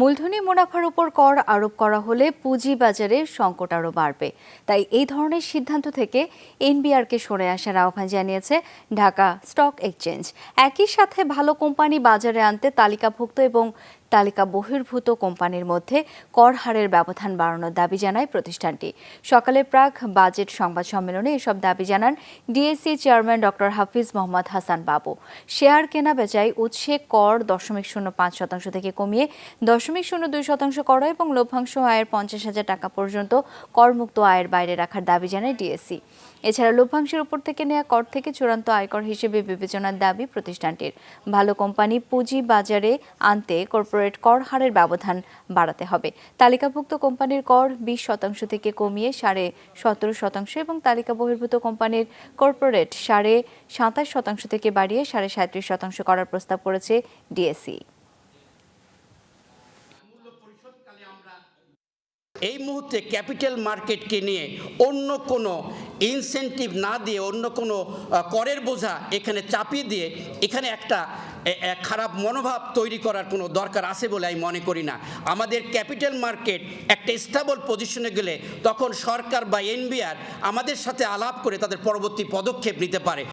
মূলধনী মুনাফার উপর কর আরোপ করা হলে পুঁজিবাজারে সংকট আরও বাড়বে। তাই এই ধরনের সিদ্ধান্ত থেকে এনবিআরকে সরে আসার আহ্বান জানিয়েছে ঢাকা স্টক এক্সচেঞ্জ। একই সাথে ভালো কোম্পানি বাজারে আনতে তালিকাভুক্ত এবং তালিকা বহির্ভূত কোম্পানির মধ্যে কর হারের ব্যবধান বাড়ানোর দাবি জানায় প্রতিষ্ঠানটি। সকালে প্রাক বাজেট সংবাদ সম্মেলনে এসব দাবি জানান DSC chairman doctor Hafiz Mohammad Hasan Babu. Share কেনা বেচায় উৎসে কর দশমিক শূন্য পাঁচ শতাংশ থেকে কমিয়ে দশমিক শূন্য দুই শতাংশ করা এবং লভ্যাংশ আয়ের পঞ্চাশ হাজার টাকা পর্যন্ত করমুক্ত আয়ের বাইরে রাখার দাবি জানায় ডিএসসি। এছাড়া লভ্যাংশের উপর থেকে নেওয়া কর থেকে চূড়ান্ত আয়কর হিসেবে বিবেচনার দাবি প্রতিষ্ঠানটির। ভালো কোম্পানি পুঁজি বাজারে আনতে কর্পোরেট কর হারের ব্যবধান বাড়াতে হবে। তালিকাভুক্ত কোম্পানির কর বিশ শতাংশ থেকে কমিয়ে সাড়ে সতেরো শতাংশ এবং তালিকা বহির্ভূত কোম্পানির কর্পোরেট সাড়ে সাতাশ শতাংশ থেকে বাড়িয়ে সাড়ে সাঁত্রিশ শতাংশ করার প্রস্তাব করেছে ডিএসসি এই মুহূর্তে ক্যাপিটাল মার্কেটকে নিয়ে অন্য কোনো ইনসেন্টিভ না দিয়ে, অন্য কোনো করের বোঝা এখানে চাপিয়ে দিয়ে এখানে একটা খারাপ মনোভাব তৈরি করার কোনো দরকার আছে বলে আমি মনে করি না। আমাদের ক্যাপিটাল মার্কেট একটা স্টেবল পজিশনে গেলে তখন সরকার বা এনবিআর আমাদের সাথে আলাপ করে তাদের পরবর্তী পদক্ষেপ নিতে পারে।